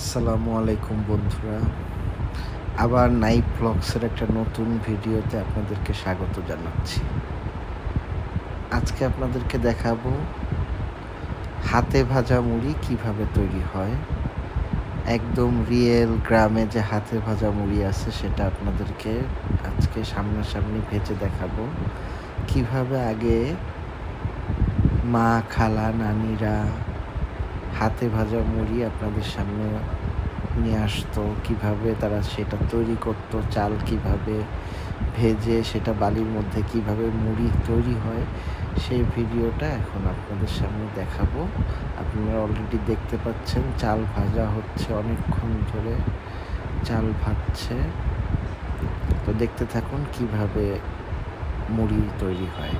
আসসালামু আলাইকুম বন্ধুরা। আবার নাইট ব্লগসের একটা নতুন ভিডিওতে আপনাদেরকে স্বাগত জানাচ্ছি। আজকে আপনাদেরকে দেখাবো হাতে ভাজা মুড়ি কীভাবে তৈরি হয়। একদম রিয়েল গ্রামে যে হাতে ভাজা মুড়ি আছে সেটা আপনাদেরকে আজকে সামনাসামনি ভেজে দেখাবো। কীভাবে আগে মা, খালা, নানিরা হাতে ভাজা মুড়ি আপনাদের সামনে নিয়ে আসতো, কীভাবে তারা সেটা তৈরি করতো, চাল কীভাবে ভেজে, সেটা বালির মধ্যে কীভাবে মুড়ি তৈরি হয়, সেই ভিডিওটা এখন আপনাদের সামনে দেখাবো। আপনারা অলরেডি দেখতে পাচ্ছেন, চাল ভাজা হচ্ছে অনেকক্ষণ ধরে, চাল ভাজছে। তো দেখতে থাকুন কীভাবে মুড়ি তৈরি হয়।